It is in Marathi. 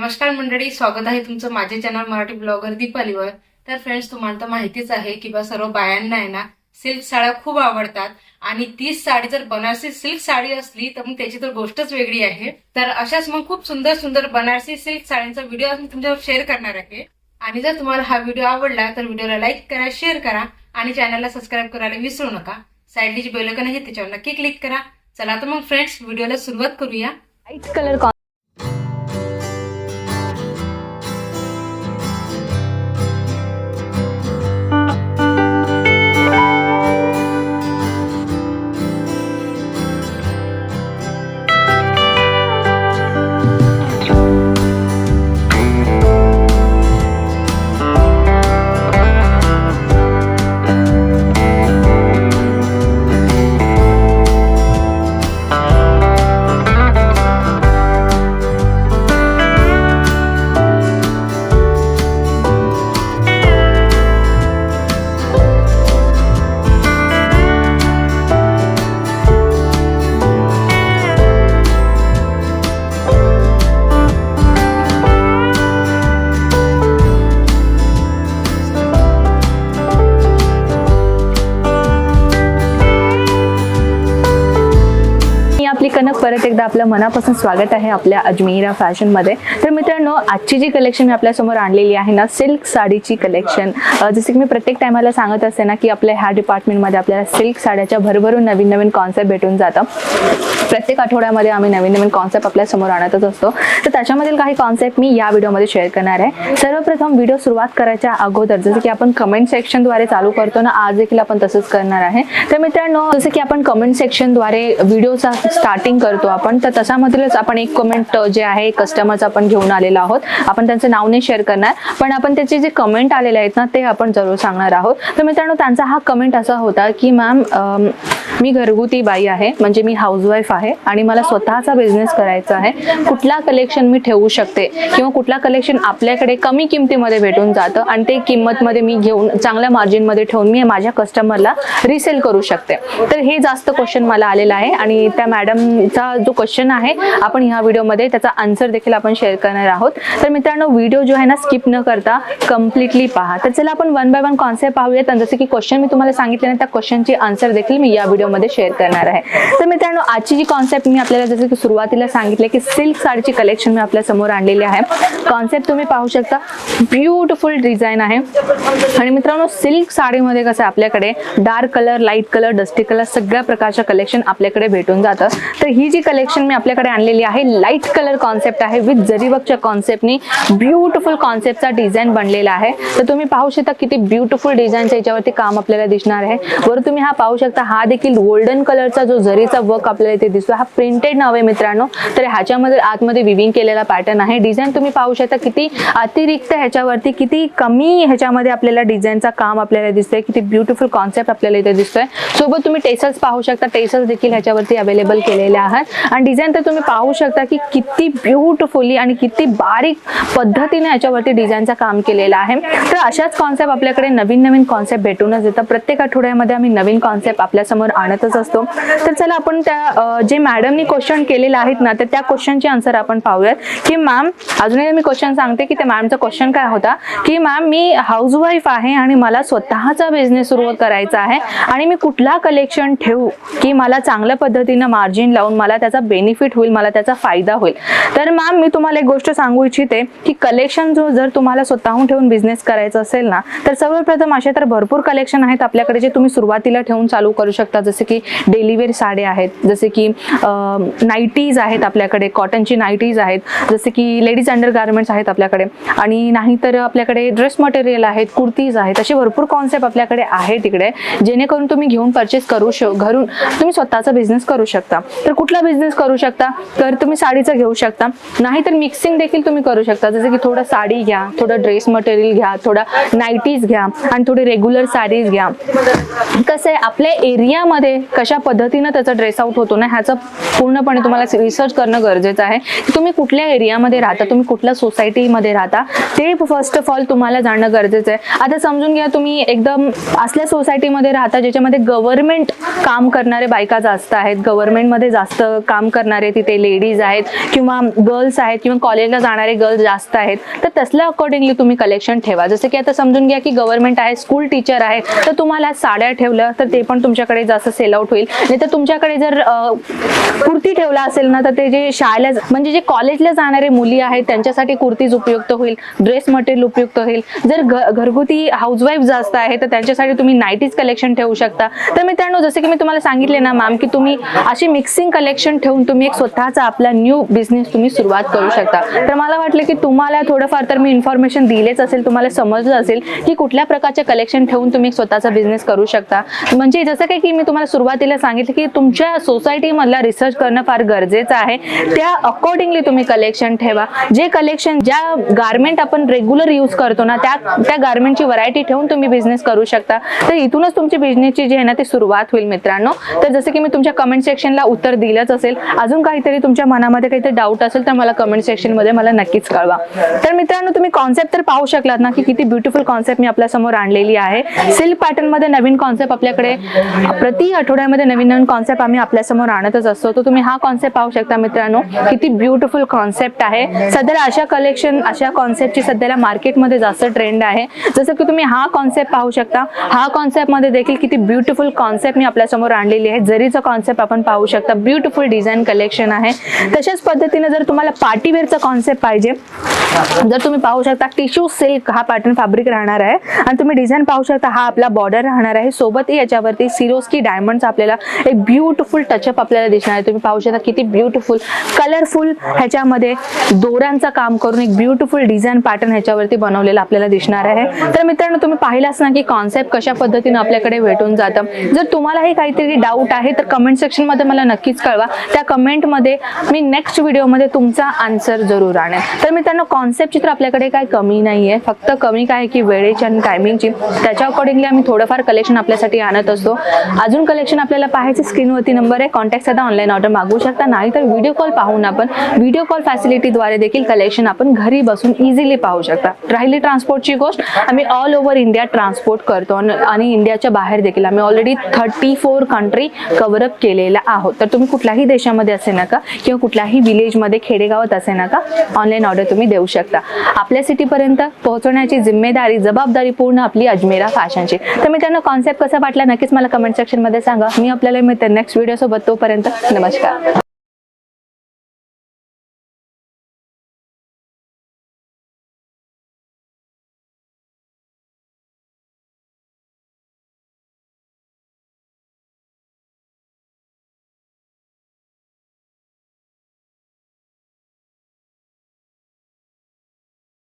नमस्कार मंडळी स्वागत आहे तुमचं माझे चॅनल मराठी ब्लॉगर दीपालीवर. तर फ्रेंड्स तुम्हाला तर माहितीच आहे की बा सर्व बायांना आहे ना सिल्क साड्या खूप आवडतात. आणि तीच साडी जर बनारसी सिल्क साडी असली तर मग त्याची तर गोष्टच वेगळी आहे. तर अशाच मग खूप सुंदर सुंदर बनारसी सिल्क साड्यांचा व्हिडिओ मी तुमच्यावर शेअर करणार आहे. आणि जर तुम्हाला हा व्हिडिओ आवडला तर व्हिडिओला लाईक करा शेअर करा. आणि चॅनलला सबस्क्राईब करायला विसरू नका. साईडली जी बेलकन आहे त्याच्यावर नक्की क्लिक करा. चला तर मग फ्रेंड्स व्हिडिओला सुरुवात करूया. व्हाईट कलर परत एकदा आपल्या मनापासून स्वागत आहे आपल्या अजमेरा फॅशनमध्ये. तर मित्रांनो आजची जी कलेक्शन मी आपल्यासमोर आणलेली आहे ना सिल्क साडीची कलेक्शन जसं की मी प्रत्येक टायमाला सांगत असते ना की आपल्या ह्या डिपार्टमेंटमध्ये आपल्याला सिल्क साड्याच्या भरभरून नवीन नवीन कॉन्सेप्ट भेटून जातं. प्रत्येक आठवड्यामध्ये आम्ही नवीन नवीन कॉन्सेप्ट आपल्यासमोर आणतच असतो. तर त्याच्यामधील काही कॉन्सेप्ट मी या व्हिडिओमध्ये शेअर करणार आहे. सर्वप्रथम व्हिडिओ सुरुवात करायच्या अगोदर जसं की आपण कमेंट सेक्शनद्वारे चालू करतो ना आज देखील आपण तसंच करणार आहे. तर मित्रांनो जसं की आपण कमेंट सेक्शनद्वारे व्हिडिओचा स्टार्टिंग करतो आपण. तर तसामधीलच आपण एक कमेंट जे आहे कस्टमरचं आपण घेऊन आलेलो आहोत. आपण त्यांचं नाव नाही शेअर करणार पण आपण त्याचे जे कमेंट आलेले आहेत ना ते आपण जरूर सांगणार आहोत. तर मित्रांनो त्यांचा हा कमेंट असा होता की मॅम मी घरगुती बाई आहे म्हणजे मी हाऊसवाईफ आहे आणि मला स्वतःचा बिझनेस करायचा आहे. कुठला कलेक्शन मी ठेवू शकते किंवा कुठला कलेक्शन आपल्याकडे कमी किमतीमध्ये भेटून जातं आणि ते किंमतमध्ये मी घेऊन चांगल्या मार्जिनमध्ये ठेवून मी माझ्या कस्टमरला रिसेल करू शकते. तर हे जास्त क्वेश्चन मला आलेलं आहे आणि त्या मॅडमचं जो क्वेश्चन आहे आपण ह्या व्हिडिओमध्ये त्याचा आन्सर देखील आपण शेअर करणार आहोत. तर मित्रांनो व्हिडिओ जो आहे ना स्किप न करता कम्प्लिटली पहा. तर चला आपण वन बाय वन कॉन्सेप्ट पाहूयात. आणि जसं की क्वेश्चन मी तुम्हाला सांगितले ना त्या क्वेश्चनची आन्सर देखील मी या व्हिडिओमध्ये शेअर करणार आहे. तर मित्रांनो आजची जी कॉन्सेप्ट मी आपल्याला जसं की सुरुवातीला सांगितले की सिल्क साडीची कलेक्शन मी आपल्यासमोर आणलेली आहे. कॉन्सेप्ट तुम्ही पाहू शकता. ब्युटिफुल डिझाईन आहे. आणि मित्रांनो सिल्क साडीमध्ये कसं आहे आपल्याकडे dark colour light colour dusty colour सगळ्या प्रकारच्या कलेक्शन आपल्याकडे भेटून जातं. तर ही जी कलेक्शन मी आपल्याकडे आणलेली आहे लाइट कलर कॉन्सेप्ट आहे विथ जरीवर्कच्या कॉन्सेप्टनी ब्युटिफुल कॉन्सेप्टचा डिझाईन बनलेला आहे. तर तुम्ही पाहू शकता किती ब्युटिफुल डिझाईनच्या याच्यावरती काम आपल्याला दिसणार आहे. वर तुम्ही हा पाहू शकता हा देखील गोल्डन कलरचा जो जरीचा वर्क आपल्याला इथे दिसतो हा प्रिंटेड नव्हे मित्रांनो. तर ह्याच्यामध्ये आतमध्ये विविंग केलेला पॅटर्न आहे. डिझाईन तुम्ही पाहू शकता किती अतिरिक्त ह्याच्यावरती किती कमी ह्याच्यामध्ये आपल्याला डिझाईनचा काम आपल्याला दिसतोय किती ब्युटिफुल कॉन्सेप्ट आपल्याला इथे दिसतोय. सोबत तुम्ही टेसल्स पाहू शकता टेसल्स देखील ह्याच्यावरती अवेलेबल केलेले आहेत. आणि डिझाईन तर तुम्ही पाहू शकता की किती ब्युटिफुली आणि किती बारीक पद्धतीने याच्यावरती डिझाईनचं काम केलेलं आहे. तर अशाच कॉन्सेप्ट आपल्याकडे नवीन नवीन कॉन्सेप्ट भेटूनच येतात प्रत्येक आठवड्यामध्ये आम्ही नवीन कॉन्सेप्ट आपल्यासमोर आणतच असतो. तर चला आपण त्या जे मॅडमनी क्वेश्चन केलेले आहेत ना तर त्या क्वेश्चनचे आन्सर आपण पाहूयात. की मॅम अजूनही मी क्वेश्चन सांगते की त्या मॅमचा क्वेश्चन काय होता? की मॅम मी हाऊसवाईफ आहे आणि मला स्वतःचा बिझनेस सुरू करायचा आहे आणि मी कुठला कलेक्शन ठेवू? की मला चांगल्या पद्धतीनं मार्जिन लावून मला त्याचा बेनिफिट होईल मला त्याचा फायदा होईल. तर मॅम मी तुम्हाला एक गोष्ट सांगू इच्छिते की कलेक्शन जो जर तुम्हाला स्वतःहून ठेवून बिझनेस करायचा असेल ना तर सर्वप्रथम असे तर भरपूर कलेक्शन आहेत आपल्याकडे जे तुम्ही सुरुवातीला ठेवून चालू करू शकता. जसे की डेलीवेअर साड्या आहेत जसे की नाईटीज आहेत आपल्याकडे कॉटनची नाईटीज आहेत जसे की लेडीज अंडर गार्मेंट्स आहेत आपल्याकडे. आणि नाहीतर आपल्याकडे ड्रेस मटेरियल आहेत कुर्तीज आहेत असे भरपूर कॉन्सेप्ट आपल्याकडे आहे तिकडे जेणेकरून तुम्ही घेऊन परचेस करू शो घरून तुम्ही स्वतःचा बिझनेस करू शकता. तर कुठला बिझनेस करू शकता. तर तुम्ही साडीचं घेऊ शकता. नाही तर मिक्सिंग देखील तुम्ही करू शकता. जसं की थोडं साडी घ्या थोडं ड्रेस मटेरियल घ्या थोडा नाईटीज घ्या आणि थोडी रेग्युलर साडीज घ्या. कसं आहे आपल्या एरियामध्ये कशा पद्धतीनं त्याचा ड्रेस आउट होतो ना ह्याचं पूर्णपणे तुम्हाला रिसर्च करणं गरजेचं आहे. की तुम्ही कुठल्या एरियामध्ये राहता तुम्ही कुठल्या सोसायटीमध्ये राहता ते फर्स्ट ऑफ ऑल तुम्हाला जाणणं गरजेचं आहे. आता समजून घ्या तुम्ही एकदम असल्या सोसायटीमध्ये राहता ज्याच्यामध्ये गव्हर्नमेंट काम करणारे बायका जास्त आहेत गव्हर्नमेंटमध्ये जास्त काम करणारे तिथे लेडीज आहेत किंवा गर्ल्स आहेत किंवा कॉलेजला जाणारे गर्ल्स जास्त आहेत तर तसल्या अकॉर्डिंगली तुम्ही कलेक्शन ठेवा. जसं की आता समजून घ्या की गव्हर्नमेंट आहे स्कूल टीचर आहे तर तुम्हाला साड्या ठेवलं तर ते पण तुमच्याकडे जास्त सेल आउट होईल. नाही तर तुमच्याकडे जर कुर्ती ठेवला असेल ना तर ते जे शाळेला म्हणजे जे कॉलेजला जाणारे मुली आहेत त्यांच्यासाठी कुर्तीज उपयुक्त होईल ड्रेस मटेरियल उपयुक्त होईल. जर घ- घरगुती हाऊसवाईफ जास्त आहे तर त्यांच्यासाठी तुम्ही नाईटीज कलेक्शन ठेवू शकता. तर मित्रांनो जसं की मी तुम्हाला सांगितले ना मॅम की तुम्ही अशी मिक्सिंग कलेक्शन ठेवून तुम्ही एक स्वतःचा आपला न्यू बिझनेस तुम्ही सुरुवात करू शकता. तर मला वाटलं की तुम्हाला थोडंफार तर मी इन्फॉर्मेशन दिलेच असेल तुम्हाला समजलं असेल की कुठल्या प्रकारचे कलेक्शन ठेवून तुम्ही एक स्वतःचा बिझनेस करू शकता. म्हणजे जसं काही की मी तुम्हाला सुरुवातीला सांगितलं की तुमच्या सोसायटीमधला रिसर्च करणं फार गरजेचं आहे. त्या अकॉर्डिंगली तुम्ही कलेक्शन ठेवा. जे कलेक्शन ज्या गारमेंट आपण रेग्युलर यूज करतो ना त्या त्या गारमेंटची व्हरायटी ठेवून तुम्ही बिझनेस करू शकता. तर इथूनच तुमची बिझनेसची जी आहे ना ती सुरुवात होईल मित्रांनो. तर जसं की मी तुमच्या कमेंट सेक्शनला उत्तर दिलंच असेल. अजून काहीतरी तुमच्या मनामध्ये काहीतरी डाऊट असेल तर मला कमेंट सेक्शनमध्ये मला नक्कीच कळवा. तर मित्रांनो तुम्ही कॉन्सेप्ट तर पाहू शकलात ना की किती ब्युटिफुल कॉन्सेप्ट मी आपल्यासमोर आणलेली आहे. सिल्क पॅटर्नमध्ये नवीन कॉन्सेप्ट आपल्याकडे प्रति आठवड्यामध्ये नवीन नवीन कॉन्सेप्ट आम्ही आपल्यासमोर आणतच असतो. तर तुम्ही हा कॉन्सेप्ट पाहू शकता मित्रांनो किती ब्युटिफुल कॉन्सेप्ट आहे. सध्याला अशा कलेक्शन अशा कॉन्सेप्टची सध्याला मार्केटमध्ये जास्त ट्रेंड आहे. जसं की तुम्ही हा कॉन्सेप्ट पाहू शकता. हा कॉन्सेप्टमध्ये देखील किती ब्युटिफुल कॉन्सेप्ट मी आपल्यासमोर आणलेली आहे. जरीचा कॉन्सेप्ट आपण पाहू शकता ब्युटिफुल डिझाईन कलेक्शन आहे. तशाच पद्धतीने जर तुम्हाला पार्टीवेअरचा कॉन्सेप्ट पाहिजे जर तुम्ही पाहू शकता टिश्यू सिल्क हा पॅटर्न फॅब्रिक राहणार आहे. आणि तुम्ही डिझाईन पाहू शकता हा आपला बॉर्डर राहणार आहे. सोबतही याच्यावरती सिरोस्की डायमंडचा आपल्याला एक ब्युटिफुल टचअप आपल्याला दिसणार आहे. तुम्ही पाहू शकता किती ब्युटिफुल कलरफुल ह्याच्यामध्ये दोऱ्यांचा काम करून एक ब्युटिफुल डिझाईन पॅटर्न ह्याच्यावरती बनवलेला आपल्याला दिसणार आहे. तर मित्रांनो तुम्ही पाहिलाच ना की कॉन्सेप्ट कशा पद्धतीने आपल्याकडे भेटून जातं. जर तुम्हालाही काहीतरी डाऊट आहे तर कमेंट सेक्शनमध्ये मला नक्कीच कळवा. त्या कमेंटमध्ये मी नेक्स्ट व्हिडिओमध्ये तुमचा आन्सर जरूर आणेन. तर मित्रांनो कॉन्सेप्ट चित्र आपल्याकडे काय कमी नाही आहे फक्त कमी काय की वेळेची आणि टायमिंगची त्याच्या अकॉर्डिंगली आम्ही थोडंफार कलेक्शन आपल्यासाठी आणत असतो. अजून कलेक्शन आपल्याला पाहायचे स्क्रीनवरती नंबर आहे. कॉन्टॅक्ट साधा ऑनलाईन ऑर्डर मागवू शकता. नाही तर व्हिडिओ कॉल पाहून आपण व्हिडिओ कॉल फॅसिलिटीद्वारे देखील कलेक्शन आपण घरी बसून इझिली पाहू शकता. राहिली ट्रान्सपोर्टची गोष्ट. आम्ही ऑल ओव्हर इंडिया ट्रान्सपोर्ट करतो आणि- आणि इंडियाच्या बाहेर देखील आम्ही already thirty four country cover up केलेला आहोत. तर तुम्ही कुठल्या कुठल्याही देशामध्ये असे नका किंवा कुठल्याही विलेजमध्ये खेडेगावात असे नका. ऑनलाईन ऑर्डर तुम्ही देऊ शकता. आपल्या सिटीपर्यंत पोहोचवण्याची जिम्मेदारी जबाबदारी पूर्ण आपली अजमेरा फॅशनची तर मी त्यांना कॉन्सेप्ट कसा वाटला नक्कीच मला कमेंट सेक्शनमध्ये सांगा. मी आपल्याला मिळते नेक्स्ट व्हिडिओसोबत तोपर्यंत. नमस्कार.